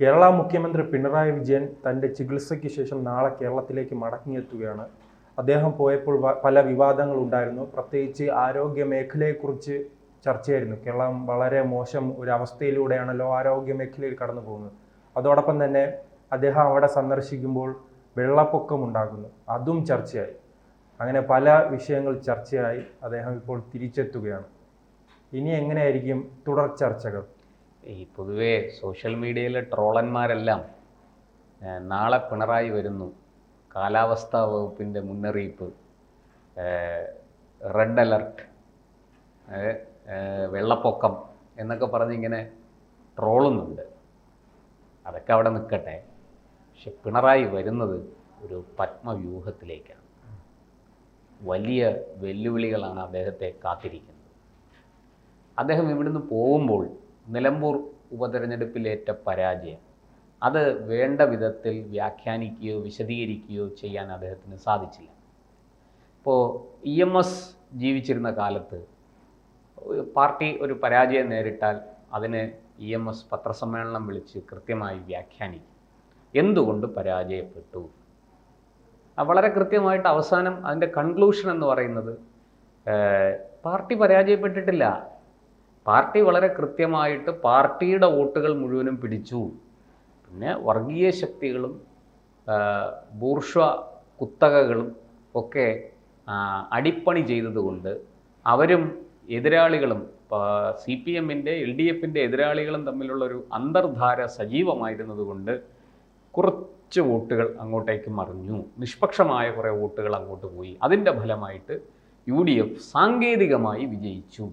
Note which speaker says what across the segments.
Speaker 1: കേരള മുഖ്യമന്ത്രി പിണറായി വിജയൻ തന്റെ ചികിത്സയ്ക്ക് ശേഷം നാളെ കേരളത്തിലേക്ക് മടങ്ങിയെത്തുകയാണ്. അദ്ദേഹം പോയപ്പോൾ പല വിവാദങ്ങൾ ഉണ്ടായിരുന്നു പ്രത്യേകിച്ച് ആരോഗ്യ മേഖലയെക്കുറിച്ച് ചർച്ചയായിരുന്നു. കേരളം വളരെ മോശം ഒരു അവസ്ഥയിലൂടെയാണല്ലോ ആരോഗ്യ മേഖലയിൽ കടന്നു പോകുന്നത്. അതോടൊപ്പം തന്നെ അദ്ദേഹം അവിടെ സന്ദർശിക്കുമ്പോൾ വെള്ളപ്പൊക്കം ഉണ്ടാകുന്നു അതും ചർച്ചയായി. അങ്ങനെ പല വിഷയങ്ങൾ ചർച്ചയായി. അദ്ദേഹം ഇപ്പോൾ തിരിച്ചെത്തുകയാണ്. ഇനി എങ്ങനെയായിരിക്കും തുടർ ചർച്ചകൾ?
Speaker 2: ഈ പൊതുവേ സോഷ്യൽ മീഡിയയിലെ ട്രോളന്മാരെല്ലാം നാളെ പിണറായി വരുന്നു. കാലാവസ്ഥാ വകുപ്പിന്റെ മുന്നറിയിപ്പ് റെഡ് അലർട്ട് വെള്ളപ്പൊക്കം എന്നൊക്കെ പറഞ്ഞ് ഇങ്ങനെ ട്രോളുന്നുണ്ട്. അതൊക്കെ അവിടെ നിൽക്കട്ടെ. പക്ഷെ പിണറായി വരുന്നത് ഒരു പത്മവ്യൂഹത്തിലേക്കാണ്. വലിയ വെല്ലുവിളികളാണ് അദ്ദേഹത്തെ കാത്തിരിക്കുന്നത്. അദ്ദേഹം ഇവിടുന്ന് പോകുമ്പോൾ നിലമ്പൂർ ഉപതെരഞ്ഞെടുപ്പിലേറ്റ പരാജയം. അത് വേണ്ട വിധത്തിൽ വ്യാഖ്യാനിക്കുകയോ വിശദീകരിക്കുകയോ ചെയ്യാൻ അദ്ദേഹത്തിന് സാധിച്ചില്ല. ഇപ്പോൾ ഇ എം എസ് ജീവിച്ചിരുന്ന കാലത്ത് പാർട്ടി ഒരു പരാജയം നേരിട്ടാൽ അതിന് ഇ എം എസ് പത്രസമ്മേളനം വിളിച്ച് കൃത്യമായി വ്യാഖ്യാനിക്കും. എന്തുകൊണ്ട് പരാജയപ്പെട്ടു? വളരെ കൃത്യമായിട്ട് അവസാനം അതിന്റെ കൺക്ലൂഷൻ എന്ന് പറയുന്നത് പാർട്ടി പരാജയപ്പെട്ടിട്ടില്ല. പാർട്ടി വളരെ കൃത്യമായിട്ട് പാർട്ടിയുടെ വോട്ടുകൾ മുഴുവനും പിടിച്ചു. പിന്നെ വർഗീയ ശക്തികളും ബൂർഷ്വ കുത്തകകളും ഒക്കെ അടിപ്പണി ചെയ്തതുകൊണ്ട് അവരും എതിരാളികളും സി പി എമ്മിന്റെ എൽ ഡി എഫിന്റെ എതിരാളികളും തമ്മിലുള്ളൊരു അന്തർധാര സജീവമായിരുന്നതുകൊണ്ട് കുറച്ച് വോട്ടുകൾ അങ്ങോട്ടേക്ക് മറിഞ്ഞു. നിഷ്പക്ഷമായ കുറേ വോട്ടുകൾ അങ്ങോട്ട് പോയി. അതിന്റെ ഫലമായിട്ട് യു ഡി എഫ് സാങ്കേതികമായി വിജയിച്ചു.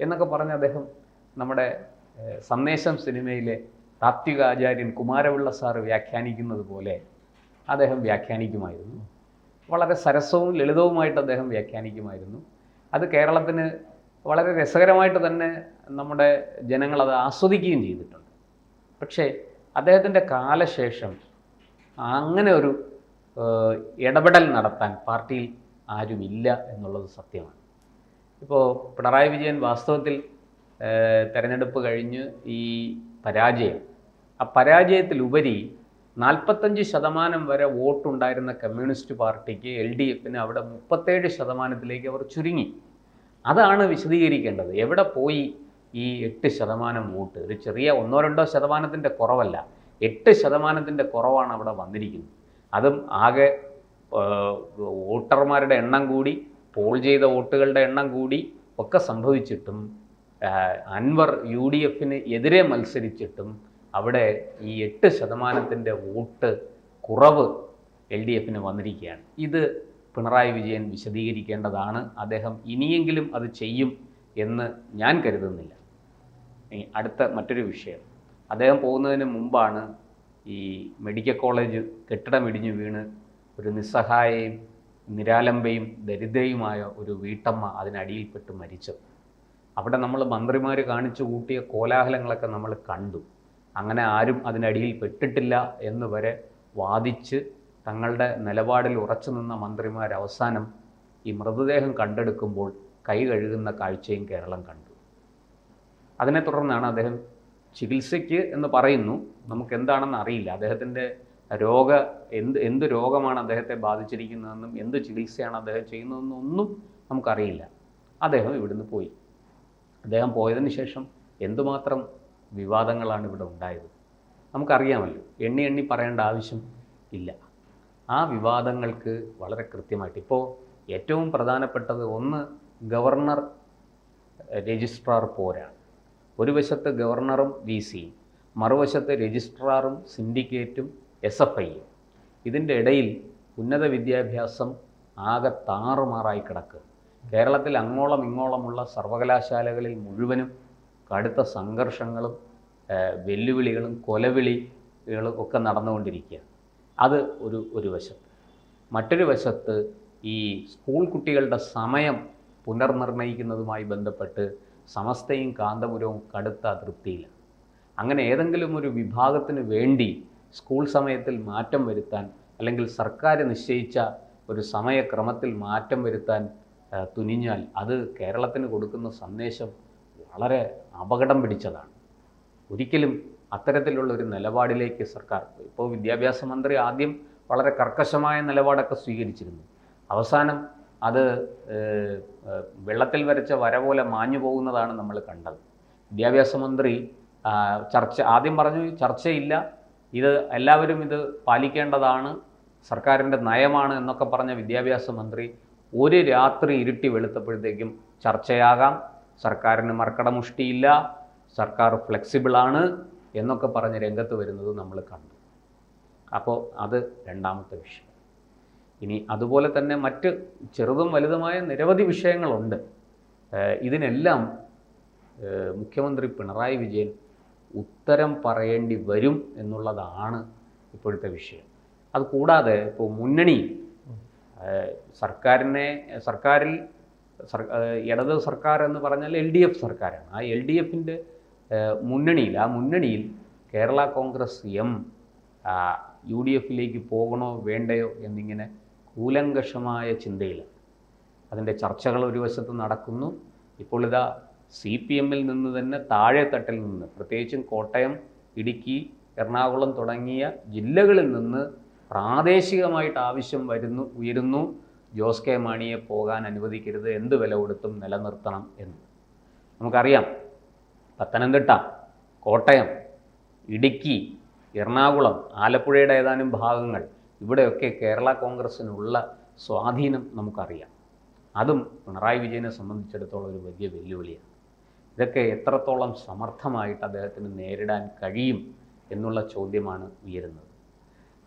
Speaker 2: എന്നൊക്കെ പറഞ്ഞ് അദ്ദേഹം നമ്മുടെ സന്ദേശം സിനിമയിലെ താത്വികാചാര്യൻ കുമാരപിള്ള സാറ് വ്യാഖ്യാനിക്കുന്നത് പോലെ അദ്ദേഹം വ്യാഖ്യാനിക്കുമായിരുന്നു. വളരെ സരസവും ലളിതവുമായിട്ട് അദ്ദേഹം വ്യാഖ്യാനിക്കുമായിരുന്നു. അത് കേരളത്തിന് വളരെ രസകരമായിട്ട് തന്നെ നമ്മുടെ ജനങ്ങളത് ആസ്വദിക്കുകയും ചെയ്തിട്ടുണ്ട്. പക്ഷേ അദ്ദേഹത്തിന്റെ കാലശേഷം അങ്ങനെ ഒരു ഇടപെടൽ നടത്താൻ പാർട്ടിയിൽ ആരുമില്ല എന്നുള്ളത് സത്യമാണ്. ഇപ്പോൾ പിണറായി വിജയൻ വാസ്തവത്തിൽ തെരഞ്ഞെടുപ്പ് കഴിഞ്ഞ് ഈ പരാജയം. ആ പരാജയത്തിലുപരി നാൽപ്പത്തഞ്ച് ശതമാനം വരെ വോട്ടുണ്ടായിരുന്ന കമ്മ്യൂണിസ്റ്റ് പാർട്ടിക്ക് എൽ ഡി എഫിന് അവിടെ മുപ്പത്തേഴ് ശതമാനത്തിലേക്ക് അവർ ചുരുങ്ങി. അതാണ് വിശദീകരിക്കേണ്ടത്. എവിടെ പോയി ഈ എട്ട് ശതമാനം വോട്ട്? ഒരു ചെറിയ ഒന്നോ രണ്ടോ ശതമാനത്തിന്റെ കുറവല്ല. എട്ട് ശതമാനത്തിന്റെ കുറവാണ് അവിടെ വന്നിരിക്കുന്നത്. അതും ആകെ വോട്ടർമാരുടെ എണ്ണം കൂടി പോൾ ചെയ്ത വോട്ടുകളുടെ എണ്ണം കൂടി ഒക്കെ സംഭവിച്ചിട്ടും അൻവർ യു ഡി എഫിന് എതിരെ മത്സരിച്ചിട്ടും അവിടെ ഈ എട്ട് ശതമാനത്തിന്റെ വോട്ട് കുറവ് എൽ ഡി എഫിന് വന്നിരിക്കുകയാണ്. ഇത് പിണറായി വിജയൻ വിശദീകരിക്കേണ്ടതാണ്. അദ്ദേഹം ഇനിയെങ്കിലും അത് ചെയ്യും എന്ന് ഞാൻ കരുതുന്നില്ല. അടുത്ത മറ്റൊരു വിഷയം. അദ്ദേഹം പോകുന്നതിന് മുമ്പാണ് ഈ മെഡിക്കൽ കോളേജ് കെട്ടിടം ഇടിഞ്ഞു വീണ് ഒരു നിസ്സഹായയും നിരാലംബയും ദരിദ്രയുമായ ഒരു വീട്ടമ്മ അതിനടിയിൽപ്പെട്ട് മരിച്ചു. അവിടെ നമ്മൾ മന്ത്രിമാർ കാണിച്ചു കൂട്ടിയ കോലാഹലങ്ങളൊക്കെ നമ്മൾ കണ്ടു. അങ്ങനെ ആരും അതിനടിയിൽ പെട്ടിട്ടില്ല എന്ന് വരെ വാദിച്ച് തങ്ങളുടെ നിലപാടിൽ ഉറച്ചു നിന്ന മന്ത്രിമാർ അവസാനം ഈ മൃതദേഹം കണ്ടെടുക്കുമ്പോൾ കൈ കഴുകുന്ന കാഴ്ചയും കേരളം കണ്ടു. അതിനെ തുടർന്നാണ് അദ്ദേഹം ചികിത്സയ്ക്ക് എന്ന് പറയുന്നു. നമുക്ക് എന്താണെന്ന് അറിയില്ല. അദ്ദേഹത്തിന്റെ രോഗ എന്ത് എന്ത് രോഗമാണ് അദ്ദേഹത്തെ ബാധിച്ചിരിക്കുന്നതെന്നും എന്ത് ചികിത്സയാണ് അദ്ദേഹം ചെയ്യുന്നതെന്നും ഒന്നും നമുക്കറിയില്ല. അദ്ദേഹം ഇവിടുന്ന് പോയി. അദ്ദേഹം പോയതിന് ശേഷം എന്തുമാത്രം വിവാദങ്ങളാണ് ഇവിടെ ഉണ്ടായത്? നമുക്കറിയാമല്ലോ. എണ്ണി എണ്ണി പറയേണ്ട ആവശ്യം ഇല്ല. ആ വിവാദങ്ങൾക്ക് വളരെ കൃത്യമായിട്ട് ഇപ്പോൾ ഏറ്റവും പ്രധാനപ്പെട്ടത് ഒന്ന് ഗവർണർ രജിസ്ട്രാർ പോരാണ്. ഒരു വശത്ത് ഗവർണറും വി സിയും മറുവശത്ത് രജിസ്ട്രാറും സിൻഡിക്കേറ്റും എസ് എഫ് ഐയും ഇതിന്റെ ഇടയിൽ ഉന്നത വിദ്യാഭ്യാസം ആകെ താറുമാറായി കിടക്കുക കേരളത്തിൽ അങ്ങോളം ഇങ്ങോളമുള്ള സർവകലാശാലകളിൽ മുഴുവനും കടുത്ത സംഘർഷങ്ങളും വെല്ലുവിളികളും കൊലവിളികളും ഒക്കെ നടന്നുകൊണ്ടിരിക്കുക. അത് ഒരു ഒരു വശത്ത്. മറ്റൊരു വശത്ത് ഈ സ്കൂൾ കുട്ടികളുടെ സമയം പുനർനിർണയിക്കുന്നതുമായി ബന്ധപ്പെട്ട് സമസ്തയും കാന്തപുരവും കടുത്ത അതൃപ്തിയിലാണ് അങ്ങനെ ഏതെങ്കിലും ഒരു വിഭാഗത്തിന് വേണ്ടി സ്കൂൾ സമയത്തിൽ മാറ്റം വരുത്താൻ അല്ലെങ്കിൽ സർക്കാർ നിശ്ചയിച്ച ഒരു സമയക്രമത്തിൽ മാറ്റം വരുത്താൻ തുനിഞ്ഞാൽ അത് കേരളത്തിന് കൊടുക്കുന്ന സന്ദേശം വളരെ അപകടം പിടിച്ചതാണ്. ഒരിക്കലും അത്തരത്തിലുള്ള ഒരു നിലപാടിലേക്ക് സർക്കാർ ഇപ്പോൾ വിദ്യാഭ്യാസ മന്ത്രി ആദ്യം വളരെ കർക്കശമായ നിലപാടൊക്കെ സ്വീകരിച്ചിരുന്നു. അവസാനം അത് വെള്ളത്തിൽ വരച്ച വര പോലെ മാഞ്ഞു പോകുന്നതാണ് നമ്മൾ കണ്ടത്. വിദ്യാഭ്യാസ മന്ത്രി ചർച്ച ആദ്യം പറഞ്ഞു ചർച്ചയില്ല ഇത് എല്ലാവരും ഇത് പാലിക്കേണ്ടതാണ്. സർക്കാരിന്റെ നയമാണ് എന്നൊക്കെ പറഞ്ഞ വിദ്യാഭ്യാസ മന്ത്രി ഒരു രാത്രി ഇരുട്ടി വെളുത്തപ്പോഴത്തേക്കും ചർച്ചയാകാം. സർക്കാരിന് മർക്കടമുഷ്ടിയില്ല. സർക്കാർ ഫ്ലെക്സിബിളാണ് എന്നൊക്കെ പറഞ്ഞ് രംഗത്ത് വരുന്നത് നമ്മൾ കണ്ടു. അപ്പോൾ അത് രണ്ടാമത്തെ വിഷയം. ഇനി അതുപോലെ തന്നെ മറ്റ് ചെറുതും വലുതുമായ നിരവധി വിഷയങ്ങളുണ്ട്. ഇതിനെല്ലാം മുഖ്യമന്ത്രി പിണറായി വിജയൻ ഉത്തരം പറയേണ്ടി വരും എന്നുള്ളതാണ് ഇപ്പോഴത്തെ വിഷയം. അത് കൂടാതെ ഇപ്പോൾ മുന്നണി സർക്കാരിനെ സർക്കാരിൽ സർ ഇടത് സർക്കാർ എന്ന് പറഞ്ഞാൽ എൽ ഡി എഫ് സർക്കാരാണ്. ആ എൽ ഡി എഫിന്റെ മുന്നണിയിൽ ആ മുന്നണിയിൽ Kerala congress M U D എഫിലേക്ക് പോകണോ വേണ്ടയോ എന്നിങ്ങനെ കൂലങ്കഷമായ ചിന്തയിലാണ്. അതിന്റെ ചർച്ചകൾ ഒരു വശത്ത് നടക്കുന്നു. ഇപ്പോൾ ഇതാ സി പി എമ്മിൽ നിന്ന് തന്നെ താഴെ തട്ടിൽ നിന്ന് പ്രത്യേകിച്ചും കോട്ടയം ഇടുക്കി എറണാകുളം തുടങ്ങിയ ജില്ലകളിൽ നിന്ന് പ്രാദേശികമായിട്ട് ആവശ്യം വരുന്നു ഉയരുന്നു. ജോസ് കെ മാണിയെ പോകാൻ അനുവദിക്കരുത്. എന്ത് വില കൊടുത്തും നിലനിർത്തണം എന്ന്. നമുക്കറിയാം പത്തനംതിട്ട കോട്ടയം ഇടുക്കി എറണാകുളം ആലപ്പുഴയുടെ ഏതാനും ഭാഗങ്ങൾ ഇവിടെയൊക്കെ കേരള കോൺഗ്രസ്സിനുള്ള സ്വാധീനം നമുക്കറിയാം. അതും പിണറായി വിജയനെ സംബന്ധിച്ചിടത്തോളം ഒരു വലിയ വെല്ലുവിളിയാണ്. ഇതൊക്കെ എത്രത്തോളം സമർത്ഥമായിട്ട് അദ്ദേഹത്തിന് നേരിടാൻ കഴിയും എന്നുള്ള ചോദ്യമാണ് ഉയരുന്നത്.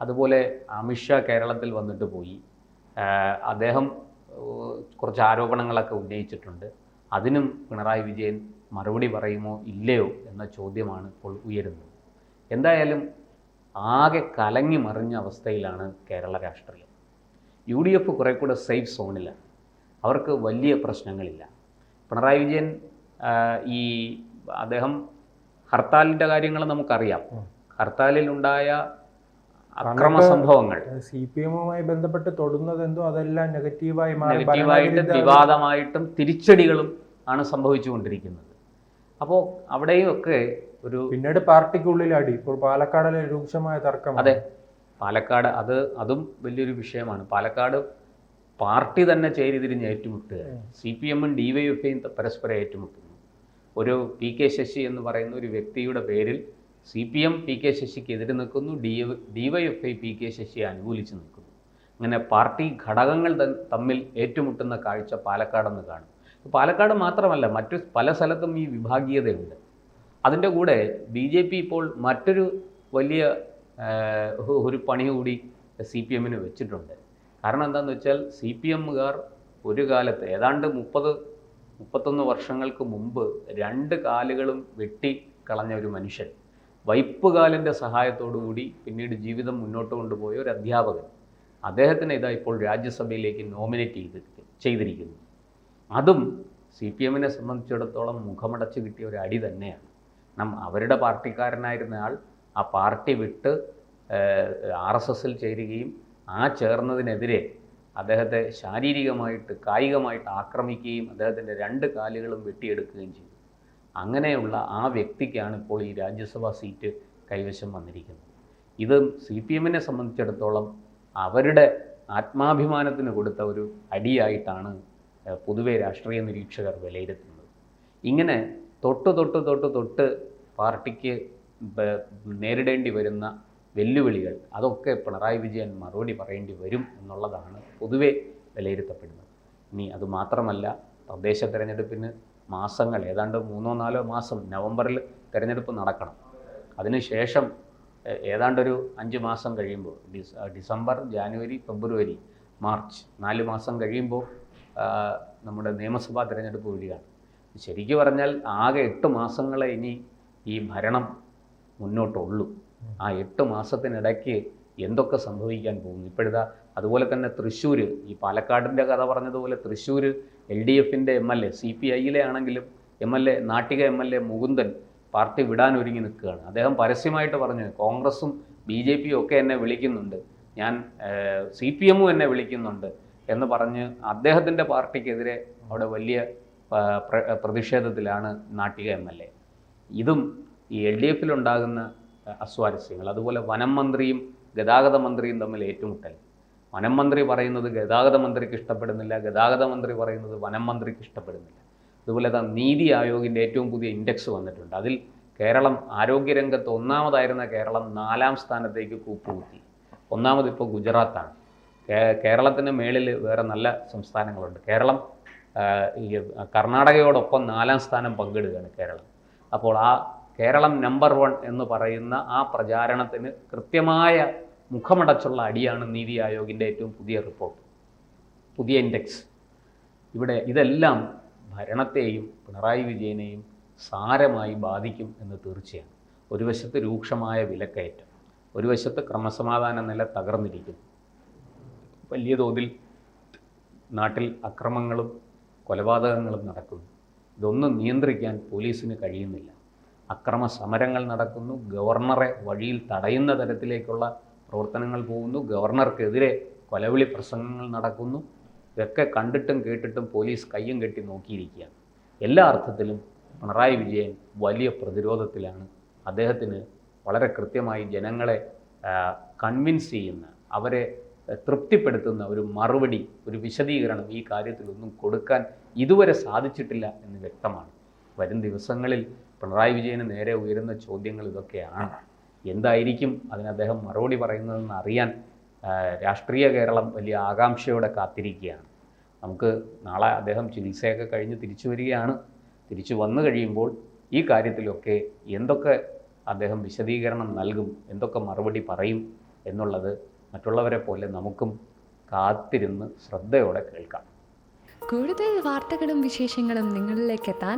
Speaker 2: അതുപോലെ അമിത്ഷാ കേരളത്തിൽ വന്നിട്ട് പോയി. അദ്ദേഹം കുറച്ച് ആരോപണങ്ങളൊക്കെ ഉന്നയിച്ചിട്ടുണ്ട്. അതിനും പിണറായി വിജയൻ മറുപടി പറയുമോ ഇല്ലയോ എന്ന ചോദ്യമാണ് ഇപ്പോൾ ഉയരുന്നത്. എന്തായാലും ആകെ കലങ്ങി മറിഞ്ഞ അവസ്ഥയിലാണ് കേരള രാഷ്ട്രീയം. യു ഡി എഫ് കുറെ കൂടെ സേഫ് സോണിലാണ്. അവർക്ക് വലിയ പ്രശ്നങ്ങളില്ല. പിണറായി വിജയൻ ഈ അദ്ദേഹം ഹർത്താലിന്റെ കാര്യങ്ങൾ നമുക്കറിയാം. ഹർത്താലിലുണ്ടായ അക്രമ സംഭവങ്ങൾ.
Speaker 1: സി പി എമ്മുമായി ബന്ധപ്പെട്ട് തൊടുന്നത് എന്തോ അതെല്ലാം നെഗറ്റീവായി
Speaker 2: നെഗറ്റീവായിട്ടും വിവാദമായിട്ടും തിരിച്ചടികളും ആണ് സംഭവിച്ചുകൊണ്ടിരിക്കുന്നത്. അപ്പോൾ അവിടെയും ഒക്കെ ഒരു
Speaker 1: പിന്നീട് പാർട്ടിക്കുള്ളിൽ അടി. ഇപ്പോൾ പാലക്കാടിലെ രൂക്ഷമായ തർക്കം
Speaker 2: അതെ. പാലക്കാട് അത് അതും വലിയൊരു വിഷയമാണ്. പാലക്കാട് പാർട്ടി തന്നെ ചേരി തിരിഞ്ഞ് ഏറ്റുമുട്ടുകയാണ് സി പി എമ്മും ഡി വൈ എഫ് ഐയും പരസ്പരം ഏറ്റുമുട്ടുന്നു. ഒരു പി കെ ശശി എന്ന് പറയുന്ന ഒരു വ്യക്തിയുടെ പേരിൽ C P M P K ശശിക്ക് എതിരെ നിൽക്കുന്നു D D Y F I P K ശശിയെ അനുകൂലിച്ച് നിൽക്കുന്നു. അങ്ങനെ പാർട്ടി ഘടകങ്ങൾ തമ്മിൽ ഏറ്റുമുട്ടുന്ന കാഴ്ച പാലക്കാടെന്ന് കാണും. പാലക്കാട് മാത്രമല്ല മറ്റു പല സ്ഥലത്തും ഈ വിഭാഗീയതയുണ്ട്. അതിന്റെ കൂടെ ബി ജെ പി ഇപ്പോൾ മറ്റൊരു വലിയ ഒരു പണി കൂടി സി പി എമ്മിന് വെച്ചിട്ടുണ്ട്. കാരണം എന്താണെന്ന് വെച്ചാൽ സി പി എമ്മുകാർ ഒരു കാലത്ത് ഏതാണ്ട് മുപ്പത് മുപ്പത്തൊന്ന് വർഷങ്ങൾക്ക് മുമ്പ് രണ്ട് കാലുകളും വെട്ടി കളഞ്ഞ ഒരു മനുഷ്യൻ. വൈപ്പുകാലിന്റെ സഹായത്തോടുകൂടി പിന്നീട് ജീവിതം മുന്നോട്ട് കൊണ്ടുപോയ ഒരു അധ്യാപകൻ. അദ്ദേഹത്തിനെ ഇതാ ഇപ്പോൾ രാജ്യസഭയിലേക്ക് നോമിനേറ്റ് ചെയ്ത് ചെയ്തിരിക്കുന്നു. അതും സി പി എമ്മിനെ സംബന്ധിച്ചിടത്തോളം മുഖമടച്ച് കിട്ടിയ ഒരു അടി തന്നെയാണ്. നം അവരുടെ പാർട്ടിക്കാരനായിരുന്ന ആൾ ആ പാർട്ടി വിട്ട് ആർ എസ് എസിൽ ചേരുകയും ആ ചേർന്നതിനെതിരെ അദ്ദേഹത്തെ ശാരീരികമായിട്ട് കായികമായിട്ട് ആക്രമിക്കുകയും അദ്ദേഹത്തിന്റെ രണ്ട് കാലുകളും വെട്ടിയെടുക്കുകയും ചെയ്തു. അങ്ങനെയുള്ള ആ വ്യക്തിക്കാണ് ഇപ്പോൾ ഈ രാജ്യസഭാ സീറ്റ് കൈവശം വന്നിരിക്കുന്നത്. ഇത് സി പി എമ്മിനെ സംബന്ധിച്ചിടത്തോളം അവരുടെ ആത്മാഭിമാനത്തിന് കൊടുത്ത ഒരു അടിയായിട്ടാണ് പൊതുവെ രാഷ്ട്രീയ നിരീക്ഷകർ വിലയിരുത്തുന്നത്. ഇങ്ങനെ തൊട്ട് തൊട്ട് തൊട്ട് തൊട്ട് പാർട്ടിക്ക് നേരിടേണ്ടി വരുന്ന വെല്ലുവിളികൾ. അതൊക്കെ പിണറായി വിജയൻ മറുപടി പറയേണ്ടി വരും എന്നുള്ളതാണ് പൊതുവെ വിലയിരുത്തപ്പെടുന്നത്. ഇനി അത് മാത്രമല്ല തദ്ദേശ തെരഞ്ഞെടുപ്പിന് മാസങ്ങൾ ഏതാണ്ട് മൂന്നോ നാലോ മാസം നവംബറിൽ തെരഞ്ഞെടുപ്പ് നടക്കണം. അതിനുശേഷം ഏതാണ്ടൊരു അഞ്ച് മാസം കഴിയുമ്പോൾ ഡിസ് ഡിസംബർ ജാനുവരി ഫെബ്രുവരി മാർച്ച് നാല് മാസം കഴിയുമ്പോൾ നമ്മുടെ നിയമസഭാ തിരഞ്ഞെടുപ്പ് വരികയാണ്. ശരിക്കു പറഞ്ഞാൽ ആകെ എട്ട് മാസങ്ങളെ ഇനി ഈ ഭരണം മുന്നോട്ടുള്ളൂ. ആ എട്ട് മാസത്തിനിടയ്ക്ക് എന്തൊക്കെ സംഭവിക്കാൻ പോകുന്നു? ഇപ്പോഴിതാ അതുപോലെ തന്നെ തൃശ്ശൂർ ഈ പാലക്കാടിന്റെ കഥ പറഞ്ഞതുപോലെ തൃശ്ശൂർ എൽ ഡി എഫിന്റെ M L A C P ഐയിലെ ആണെങ്കിലും M L A Nattika M L A Mukundan party വിടാൻ ഒരുങ്ങി നിൽക്കുകയാണ്. അദ്ദേഹം പരസ്യമായിട്ട് പറഞ്ഞു കോൺഗ്രസും ബി ജെ പിയും ഒക്കെ എന്നെ വിളിക്കുന്നുണ്ട്. ഞാൻ സി പി എമ്മും എന്നെ വിളിക്കുന്നുണ്ട് എന്ന് പറഞ്ഞ് അദ്ദേഹത്തിന്റെ പാർട്ടിക്കെതിരെ അവിടെ വലിയ പ്രതിഷേധത്തിലാണ് നാട്ടിക എം എൽ എ. ഇതും ഈ എൽ ഡി എഫിലുണ്ടാകുന്ന അസ്വാരസ്യങ്ങൾ. അതുപോലെ വനം മന്ത്രിയും ഗതാഗത മന്ത്രിയും തമ്മിൽ ഏറ്റുമുട്ടൽ. വനം മന്ത്രി പറയുന്നത് ഗതാഗത മന്ത്രിക്ക് ഇഷ്ടപ്പെടുന്നില്ല ഗതാഗത മന്ത്രി പറയുന്നത് വനം മന്ത്രിക്ക് ഇഷ്ടപ്പെടുന്നില്ല. അതുപോലെ തന്നെ നീതി ആയോഗിന്റെ ഏറ്റവും പുതിയ ഇൻഡെക്സ് വന്നിട്ടുണ്ട്. അതിൽ കേരളം ആരോഗ്യരംഗത്ത് ഒന്നാമതായിരുന്ന കേരളം നാലാം സ്ഥാനത്തേക്ക് കൂപ്പുകുത്തി. ഒന്നാമത് ഇപ്പോൾ ഗുജറാത്താണ്. കേരളത്തിന് മേളിൽ വേറെ നല്ല സംസ്ഥാനങ്ങളുണ്ട്. കേരളം ഈ കർണാടകയോടൊപ്പം നാലാം സ്ഥാനം പങ്കിടുകയാണ് കേരളം. അപ്പോൾ ആ കേരളം നമ്പർ വൺ എന്ന് പറയുന്ന ആ പ്രചാരണത്തിന് കൃത്യമായ മുഖമടച്ചുള്ള അടിയാണ് നീതി ആയോഗിന്റെ ഏറ്റവും പുതിയ റിപ്പോർട്ട്. പുതിയ ഇൻഡെക്സ്. ഇവിടെ ഇതെല്ലാം ഭരണത്തെയും പിണറായി വിജയനെയും സാരമായി ബാധിക്കും എന്ന് തീർച്ചയാണ്. ഒരു വശത്ത് രൂക്ഷമായ വിലക്കയറ്റം ഒരു വശത്ത് ക്രമസമാധാന നില തകർന്നിരിക്കുന്നു. വലിയ തോതിൽ നാട്ടിൽ അക്രമങ്ങളും കൊലപാതകങ്ങളും നടക്കുന്നു. ഇതൊന്നും നിയന്ത്രിക്കാൻ പോലീസിന് കഴിയുന്നില്ല. അക്രമ സമരങ്ങൾ നടക്കുന്നു. ഗവർണറെ വഴിയിൽ തടയുന്ന തരത്തിലേക്കുള്ള പ്രവർത്തനങ്ങൾ പോകുന്നു. ഗവർണർക്കെതിരെ കൊലവിളി പ്രസംഗങ്ങൾ നടക്കുന്നു. ഇതൊക്കെ കണ്ടിട്ടും കേട്ടിട്ടും പോലീസ് കയ്യും കെട്ടി നോക്കിയിരിക്കുകയാണ്. എല്ലാ അർത്ഥത്തിലും പിണറായി വിജയൻ വലിയ പ്രതിരോധത്തിലാണ്. അദ്ദേഹത്തിന് വളരെ കൃത്യമായി ജനങ്ങളെ കൺവിൻസ് ചെയ്യുന്ന അവരെ തൃപ്തിപ്പെടുത്തുന്ന ഒരു മറുപടി ഒരു വിശദീകരണം ഈ കാര്യത്തിലൊന്നും കൊടുക്കാൻ ഇതുവരെ സാധിച്ചിട്ടില്ല എന്ന് വ്യക്തമാണ്. വരും ദിവസങ്ങളിൽ പിണറായി വിജയന് നേരെ ഉയരുന്ന ചോദ്യങ്ങൾ ഇതൊക്കെയാണ്. എന്തായിരിക്കും അതിന് അദ്ദേഹം മറുപടി പറയുന്നതെന്ന് അറിയാൻ രാഷ്ട്രീയ കേരളം വലിയ ആകാംക്ഷയോടെ കാത്തിരിക്കുകയാണ്. നമുക്ക് നാളെ അദ്ദേഹം ചികിത്സയൊക്കെ കഴിഞ്ഞ് തിരിച്ചു വരികയാണ്. തിരിച്ചു വന്നു കഴിയുമ്പോൾ ഈ കാര്യത്തിലൊക്കെ എന്തൊക്കെ അദ്ദേഹം വിശദീകരണം നൽകും എന്തൊക്കെ മറുപടി പറയും എന്നുള്ളത് മറ്റുള്ളവരെ പോലെ നമുക്കും കാത്തിരുന്ന് ശ്രദ്ധയോടെ കേൾക്കാം.
Speaker 3: കൂടുതൽ വാർത്തകളും വിശേഷങ്ങളും നിങ്ങളിലേക്ക് എത്താൻ